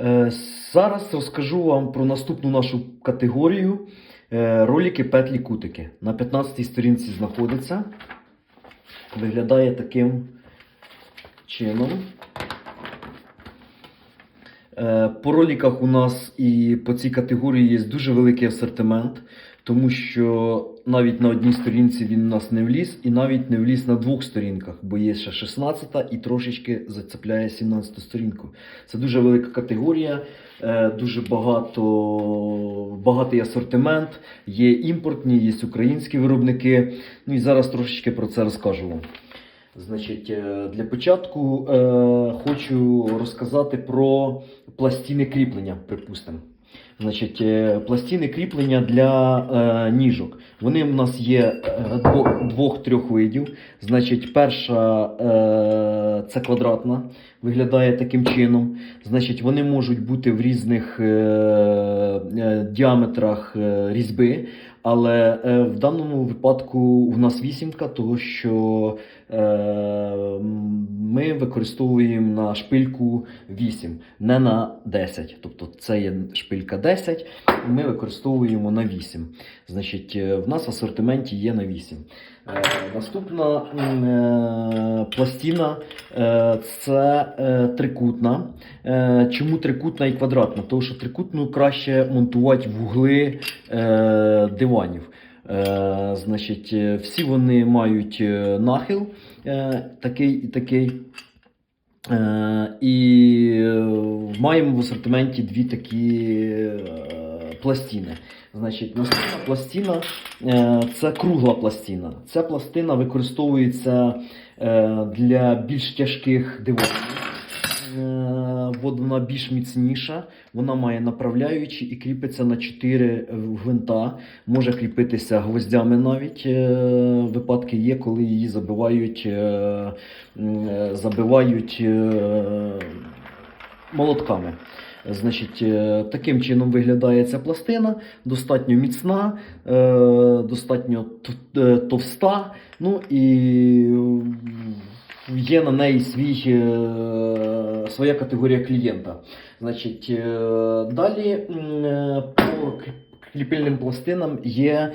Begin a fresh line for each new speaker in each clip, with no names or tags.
Е, Зараз розкажу вам про наступну нашу категорію е, ролики петлі кутики. На 15-й сторінці знаходиться. Виглядає таким чином. Е, По роликах у нас і по цій категорії є дуже великий асортимент, тому що навіть на одній сторінці він у нас не вліз, і навіть не вліз на двох сторінках, бо є ще 16 і трошечки зацепляє 17 сторінку. Це дуже велика категорія, е, дуже багато, багатий асортимент. Є імпортні, є українські виробники. Ну і зараз трошечки про це розкажу вам. Значить, е, для початку е, хочу розказати про пластини кріплення, припустимо. Значить, е, пластини кріплення для е, ніжок. Вони в нас є е, двох-трьох видів. Значить, перша е, це квадратна, виглядає таким чином. Значить, вони можуть бути в різних е, е, діаметрах е, різьби. Але е, в даному випадку в нас вісімка, тому що ми використовуємо на шпильку 8, не на 10. Тобто це є шпилька 10, ми використовуємо на 8. Значить, е, в нас в асортименті є на 8. Е, наступна е, пластина е, це е, трикутна. Е, чому трикутна і квадратна? Тому що трикутну краще монтувати в угли е, диванів. Е, значить, е, всі вони мають е, нахил такий і такий. І маємо в асортименті дві такі е, пластини. Значить, наступна пластина це кругла пластина. Ця пластина використовується для більш тяжких диванів. Е, вона більш міцніша, вона має направляючі і кріпиться на 4 гвинта. Може кріпитися гвоздями навіть. Е, Випадки є, коли її забивають, е, забивають молотками. Значить, таким чином виглядає ця пластина, достатньо міцна, достатньо товста. Ну і є на неї свій, е, своя категорія клієнта. Значить, е, далі е, по кріп- пластинам є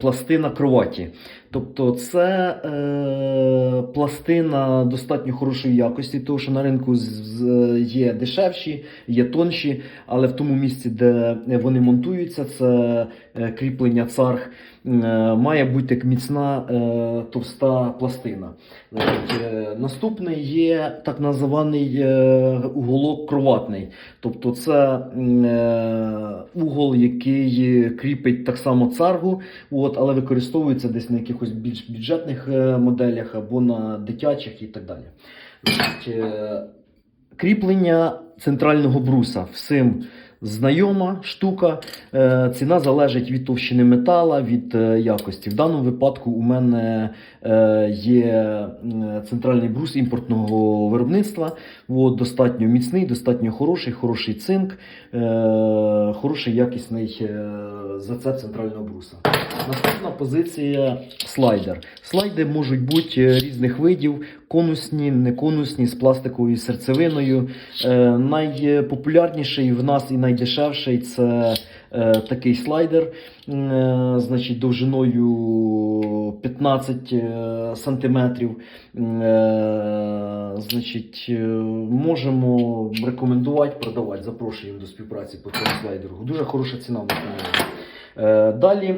пластина кроваті. Тобто це е, пластина достатньо хорошої якості, тому що на ринку є дешевші, є тонші, але в тому місці, де вони монтуються, це е, кріплення царг, е, має бути міцна е, товста пластина. Значить, е, наступний є так називаний е, уголок кроватний. Тобто це е, угол, який кріпить так само царгу, от, але використовується десь на якихось більш бюджетних е, моделях або на дитячих і так далі. Е, кріплення центрального бруса всім знайома штука. Е, Ціна залежить від товщини метала, від е, якості. В даному випадку у мене е, є центральний брус імпортного виробництва. От, достатньо міцний, достатньо хороший, хороший цинк, хороший якісний зацеп центрального бруса. Наступна позиція слайдер. Слайди можуть бути різних видів: конусні, неконусні, з пластиковою серцевиною. Е, найпопулярніший в нас і найдешевший це е, такий слайдер, е, значить, довжиною 15 е, сантиметрів. Е, Значить, е, можемо рекомендувати, продавати. Запрошуємо до співпраці по цьому слайдеру. Дуже хороша ціна. Е, Далі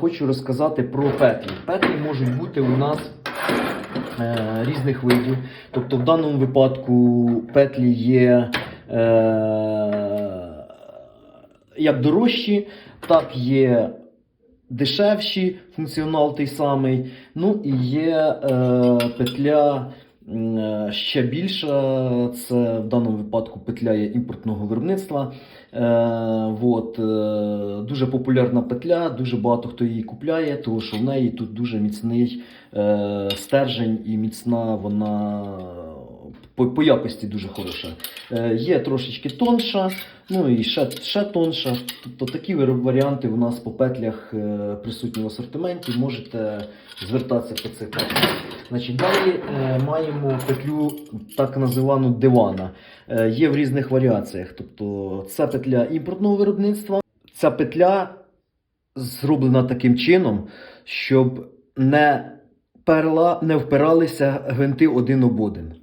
хочу розказати про петлі. Петлі можуть бути у нас різних видів. Тобто, в даному випадку петлі є е, як дорожчі, так є дешевші, функціонал той самий. Ну і є е, петля. Е, Ще більше це в даному випадку петля є імпортного виробництва. От, е, дуже популярна петля, дуже багато хто її купляє, тому що в неї тут дуже міцний е, стержень і міцна вона по, по якості дуже хороша. Е, є трошечки тонша, ну і ще, ще тонша. Тобто такі варіанти у нас по петлях е, присутні в асортименті. Можете звертатися по цих петлях. Значить, далі е, маємо петлю так називану дивана. Е, є в різних варіаціях. Тобто це петля імпортного виробництва. Ця петля зроблена таким чином, щоб не, перла, не впиралися гвинти один об один.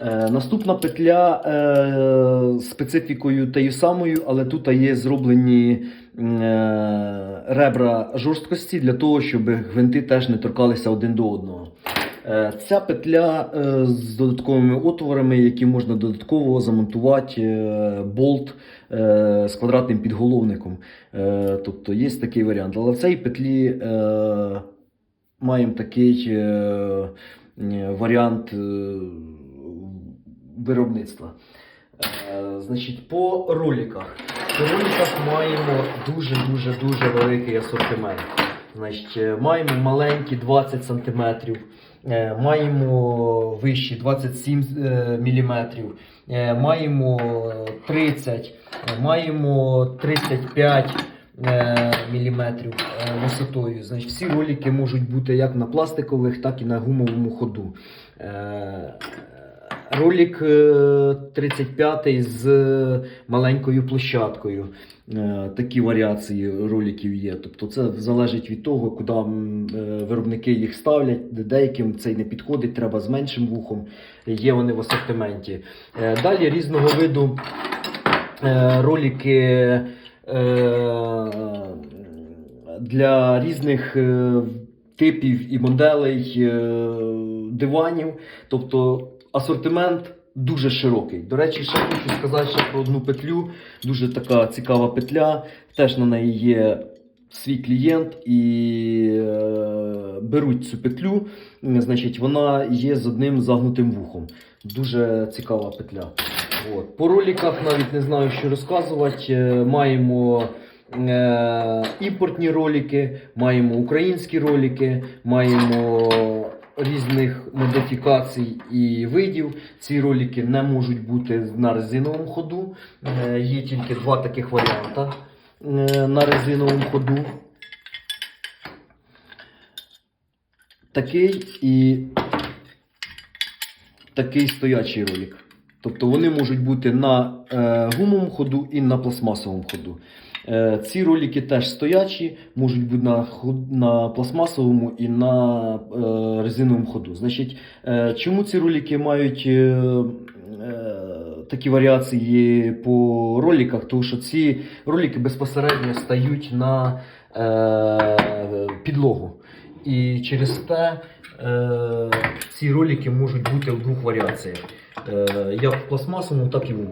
Е, наступна петля е, специфікою тією самою, але тут є зроблені е, ребра жорсткості для того, щоб гвинти теж не торкалися один до одного. Е, Ця петля е, з додатковими отворами, які можна додатково замонтувати болт з квадратним підголовником. Тобто є такий варіант. Але в цій петлі маємо такий варіант виробництва. Е, Значить, по роликах. По роликах маємо дуже-дуже дуже великий асортимент. Значить, е, маємо маленькі 20 см, маємо вищі 27 мм, маємо 30, е, маємо 35 мм висотою. Значить, всі ролики можуть бути як на пластикових, так і на гумовому ходу. Е, Ролик е, 35 з маленькою площадкою. Е, Такі варіації роликів є. Тобто це залежить від того, куди е, виробники їх ставлять. Деяким цей не підходить, треба з меншим вухом. Є вони в асортименті. Е, Далі різного виду е, ролики е, для різних е, типів і моделей е, диванів. Тобто асортимент дуже широкий. До речі, ще хочу сказати ще про одну петлю. Дуже така цікава петля. Теж на неї є свій клієнт і е, беруть цю петлю. Значить, вона є з одним загнутим вухом. Дуже цікава петля. От. По роликах навіть не знаю, що розказувати. Е, Маємо е, імпортні ролики, маємо українські ролики, маємо різних модифікацій і видів. Ці ролики не можуть бути на резиновому ходу. Е, Є тільки два таких варіанти е, на резиновому ходу. Такий і такий стоячий ролик. Тобто вони можуть бути на е, гумовому ходу і на пластмасовому ходу. Е, ці ролики теж стоячі, можуть бути на, на пластмасовому і на е, резиновому ходу. Значить, е, чому ці ролики мають е, е, такі варіації по роликах? Тому що ці ролики безпосередньо стають на е, підлогу. І через те е, ці ролики можуть бути в двох варіаціях. Е, як в пластмасовому, так і в.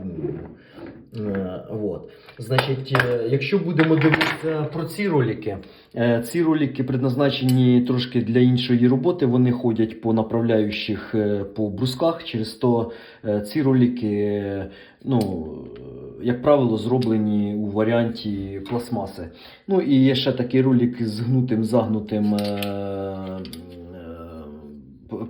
Вот. Значить, е, якщо будемо дивитися про ці ролики, е, ці ролики предназначені трошки для іншої роботи. Вони ходять по направляючих по брусках. Через то ці ролики, ну, як правило, зроблені у варіанті пластмаси. Ну і є ще такий ролик з гнутим загнутим.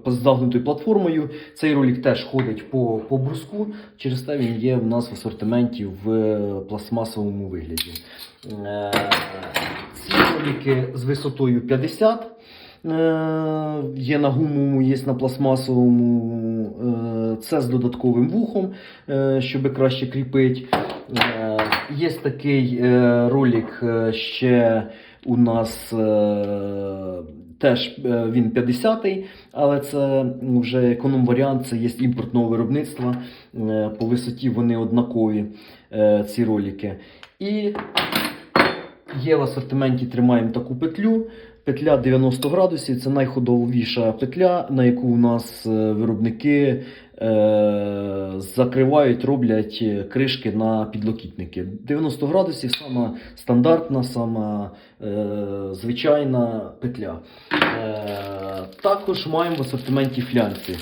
З загнутою платформою. Цей ролик теж ходить по, по бруску, через те він є в нас в асортименті в е, пластмасовому вигляді. Е, Ці ролики з висотою 50. е, Є на гумовому, є на пластмасовому. Це з додатковим вухом, щоб краще кріпити. Е, Є такий ролик ще у нас теж е, він 50-й, але це вже економ варіант, це є імпортного виробництва. Е, По висоті вони однакові, е, ці ролики. І є в асортименті тримаємо таку петлю. Петля 90 градусів це найходовіша петля, на яку у нас е, виробники е, закривають, роблять кришки на підлокітники. 90 градусів сама стандартна, сама е, звичайна петля. Е, також маємо в асортименті флянці.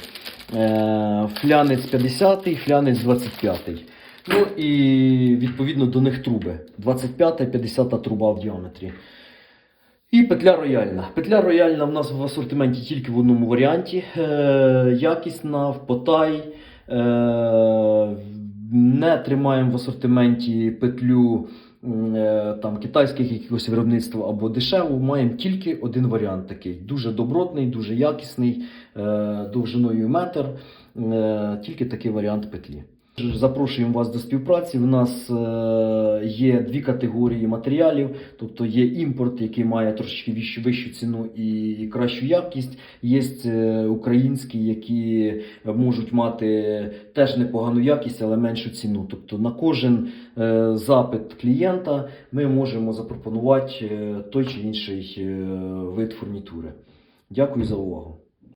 Е, флянець 50, флянець 25. Ну і відповідно до них труби. 25 50 труба в діаметрі. І петля рояльна. Петля рояльна в нас в асортименті тільки в одному варіанті. Е, якісна, в потай. Е, не тримаємо в асортименті петлю е, там, китайських якихось виробництв або дешеву. Маємо тільки один варіант такий. Дуже добротний, дуже якісний, е, довжиною метр. Е, тільки такий варіант петлі. Запрошуємо вас до співпраці. У нас е, є дві категорії матеріалів, тобто є імпорт, який має трошечки вищу, ціну і кращу якість. Є е, українські, які можуть мати теж непогану якість, але меншу ціну. Тобто на кожен е, запит клієнта ми можемо запропонувати той чи інший вид фурнітури. Дякую за увагу.